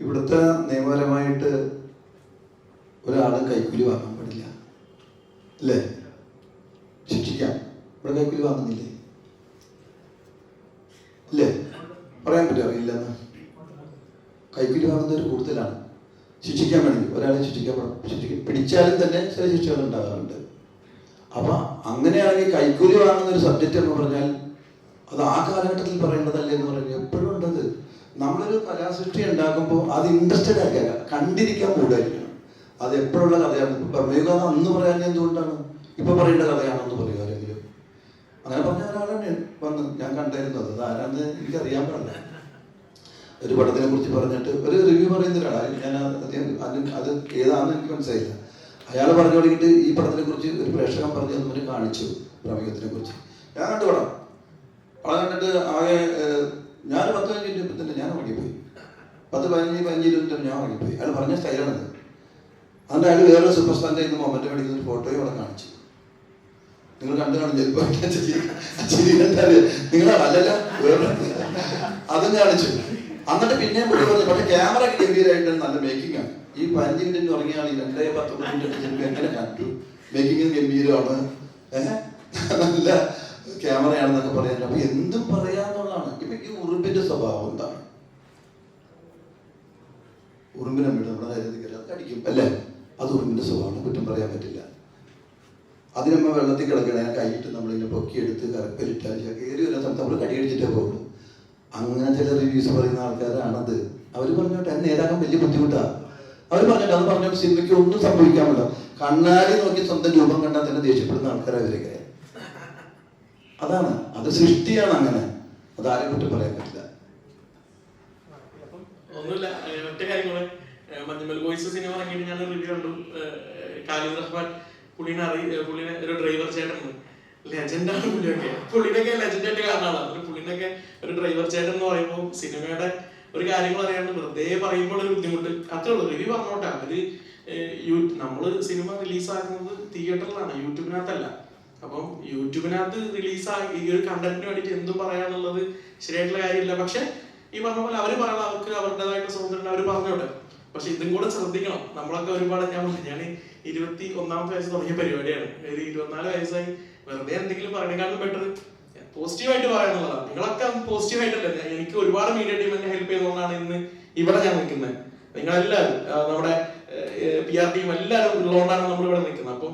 ഇവിടുത്തെ നിയമപരമായിട്ട് ഒരാൾ കൈക്കൂലി വാങ്ങാൻ പാടില്ല. അല്ലേ? ശിക്ഷിക്കാം. ഇവിടെ കൈക്കൂലി വാങ്ങുന്നില്ലേ? ഇല്ലേ? പറയാൻ പറ്റുമോ? അറിയില്ലെന്ന്? കൈക്കൂലി വാങ്ങുന്നവർ കൂടുതലാണ്. ശിക്ഷിക്കാൻ വേണ്ടി. ഒരാളെ ശിക്ഷിക്കാൻ ശിക്ഷിക്ക പിടിച്ചാലും തന്നെ ചില ശിക്ഷകൾ ഉണ്ടാകാറുണ്ട്. അപ്പൊ അങ്ങനെയാണെങ്കിൽ കൈക്കൂലി വാങ്ങുന്ന ഒരു സബ്ജക്റ്റ് എന്ന് പറഞ്ഞാൽ അത് ആ കാലഘട്ടത്തിൽ പറയേണ്ടതല്ലേ എന്ന് പറഞ്ഞാൽ എപ്പോഴും ഉണ്ടത്. നമ്മളൊരു കലാസൃഷ്ടി ഉണ്ടാക്കുമ്പോൾ അത് ഇൻട്രസ്റ്റഡ് ആക്കിയല്ല കണ്ടിരിക്കാൻ മൂടായിരിക്കണം. അത് എപ്പോഴുള്ള കഥയാണ്. ഇപ്പൊ പ്രമേയകഥ അന്ന് പറയാൻ എന്തുകൊണ്ടാണ്? ഇപ്പൊ പറയേണ്ട കഥയാണെന്ന് പറയുക ആരെങ്കിലും. അങ്ങനെ പറഞ്ഞ ഒരാളാണ് വന്ന് ഞാൻ കണ്ടിരുന്നത് അത് ആരാന്ന് എനിക്കറിയാൻ പാടില്ല. ഒരു പടത്തിനെ കുറിച്ച് പറഞ്ഞിട്ട് ഒരു റിവ്യൂ പറയുന്ന ഒരാളാണ് ഞാൻ അത് അത് ഏതാണെന്ന് എനിക്ക് മനസ്സിലായില്ല. അയാൾ പറഞ്ഞു തുടങ്ങിയിട്ട് ഈ പടത്തിനെ കുറിച്ച് ഒരു പ്രേക്ഷകൻ പറഞ്ഞു തന്നെ കാണിച്ചു പ്രമേയത്തിനെ കുറിച്ച്. ഞാൻ കണ്ടു പടം. കണ്ടിട്ട് ആകെ ഏഹ്, ഞാൻ പത്ത് പതിനഞ്ച് മിനിറ്റ് തന്നെ ഞാൻ ഉറങ്ങിപ്പോയി പത്ത് പതിനഞ്ച് പതിനഞ്ച് ഇരുപത്തി ഞാൻ ഉറങ്ങിപ്പോയി. അയാൾ പറഞ്ഞ സ്റ്റൈലാണത്. അന്ന് അയാൾ വേറൊരു സൂപ്പർ സ്റ്റാൻഡ് ഇന്ന് മൊമെന്റ് മേടിക്കുന്ന ഒരു ഫോട്ടോയും അവിടെ കാണിച്ചു. നിങ്ങൾ കണ്ടു കാണും ചിലപ്പോൾ അതും കാണിച്ചു. എന്നിട്ട് പിന്നെയും പുള്ളി പറഞ്ഞു പക്ഷെ ക്യാമറ ഗംഭീരമായിട്ട് നല്ല മേക്കിംഗ് ആണ്. ഈ പതിനഞ്ച് മിനിറ്റ് തുടങ്ങിയാൽ ഈ രണ്ടേ പത്തൊമ്പത് മിനിറ്റ് എങ്ങനെ കണ്ടു? മേക്കിംഗ് ഗംഭീരമാണ്. നല്ല ക്യാമറയാണെന്നൊക്കെ പറയാനുള്ളത് അപ്പൊ എന്തും പറയാന്നുള്ളതാണ്. ഇപ്പൊ ഈ ഉറുപ്പിന്റെ സ്വഭാവം എന്താണ്? ഉറുമ്പിനെ വീട് നമ്മുടെ കാര്യത്തിൽ അത് കടിക്കും അല്ലേ? അത് ഉറുമ്പിന്റെ സ്വഭാവമാണ് കുറ്റം പറയാൻ പറ്റില്ല. അതിനമ്മ വെള്ളത്തിൽ കിടക്കണേ കൈയിട്ട് നമ്മളിങ്ങനെ പൊക്കിയെടുത്ത് കറപ്പലിട്ടാൽ കയറി വരുന്ന സമയത്ത് നമ്മൾ കടിയടിച്ചിട്ടേ പോകുള്ളൂ. അങ്ങനെ ചില റിവ്യൂസ് പറയുന്ന ആൾക്കാരാണത്. അവർ പറഞ്ഞോട്ടെ എന്നെ നേതാക്കാൻ വലിയ ബുദ്ധിമുട്ടാണ് അവർ പറഞ്ഞിട്ട് അത് പറഞ്ഞോട്ട് സിനിമയ്ക്ക് ഒന്നും സംഭവിക്കാൻ പറ്റില്ല കണ്ണാടി നോക്കി സ്വന്തം രൂപം കണ്ടാൽ തന്നെ ദേഷ്യപ്പെടുന്ന ആൾക്കാരെ അവരൊക്കെ അതാണ് അത് സൃഷ്ടിയാണ് അങ്ങനെ. അത് ആരെയും കുറ്റം പറയാൻ പറ്റില്ല. ഒന്നുമില്ല. ഒറ്റ കാര്യങ്ങൾ. മഞ്ഞമ്മൽ ബോയ്സ് സിനിമ ഇറങ്ങിയിട്ട് ഞാൻ റിവ്യൂ കണ്ടു. കാലിദ് റഹ്മാൻ പുള്ളിനെ അറി പുള്ളിനെ ഒരു ഡ്രൈവർ ചേട്ടൻ. ലെജൻഡാണ് പുള്ളിയൊക്കെ. പുള്ളിനൊക്കെ ലെജൻഡ് ആയിട്ട് കാണാണ് അതിന് പുള്ളിനൊക്കെ ഒരു ഡ്രൈവർ ചേട്ടൻ എന്ന് പറയുമ്പോൾ സിനിമയുടെ ഒരു കാര്യങ്ങൾ അറിയാണ്ട് വെറുതെ പറയുമ്പോൾ ഒരു ബുദ്ധിമുട്ട്. അത്രേ ഉള്ളൂ. റിവ്യൂ പറഞ്ഞോട്ടെ. അവർ നമ്മൾ സിനിമ റിലീസാക്കുന്നത് തിയേറ്ററിലാണ് യൂട്യൂബിനകത്തല്ല അപ്പം യൂട്യൂബിനകത്ത് റിലീസായി ഈ ഒരു കണ്ടന്റിന് വേണ്ടിയിട്ട് എന്തും പറയാന്നുള്ളത് ശരിയായിട്ടുള്ള കാര്യമില്ല. പക്ഷെ ഈ പറഞ്ഞ പോലെ അവർ പറയണം അവർക്ക് അവരുടേതായിട്ട് സ്വാതന്ത്ര്യം അവർ പറഞ്ഞോട്ടെ പക്ഷെ ഇതും കൂടെ ശ്രദ്ധിക്കണം. നമ്മളൊക്കെ ഒരുപാട് ഞാൻ ഞാൻ ഇരുപത്തി ഒന്നാമത്തെ വയസ്സ് തുടങ്ങിയ പരിപാടിയാണ്. ഒരു ഇരുപത്തിനാല് വയസ്സായി? വെറുതെ എന്തെങ്കിലും പറയണേക്കാളും ബെറ്റർ പോസിറ്റീവായിട്ട് പറയാന്നുള്ളതാണ് നിങ്ങളൊക്കെ പോസിറ്റീവായിട്ടല്ലേ എനിക്ക് ഒരുപാട് മീഡിയ ടീം എന്നെ ഹെൽപ്പ് ചെയ്തുകൊണ്ടാണ് ഇന്ന് ഇവിടെ ഞാൻ നിൽക്കുന്നത്. നിങ്ങളെല്ലാവരും നമ്മുടെ പി ആർ ടീം എല്ലാവരും ഉള്ളതുകൊണ്ടാണ് നമ്മൾ ഇവിടെ നിൽക്കുന്നത്. അപ്പം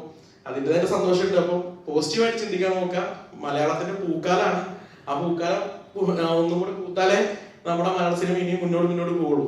അതിന്റെതായിട്ട് സന്തോഷമുണ്ട്. അപ്പം പോസിറ്റീവായിട്ട് ചിന്തിക്കാൻ നോക്കുക. മലയാളത്തിന്റെ പൂക്കാലാണ്. ആ പൂക്കാലം ഒന്നും കൂടി പൂത്താലേ നമ്മുടെ സിനിമ ഇനിയും മുന്നോട്ട് മുന്നോട്ട് പോകുള്ളൂ.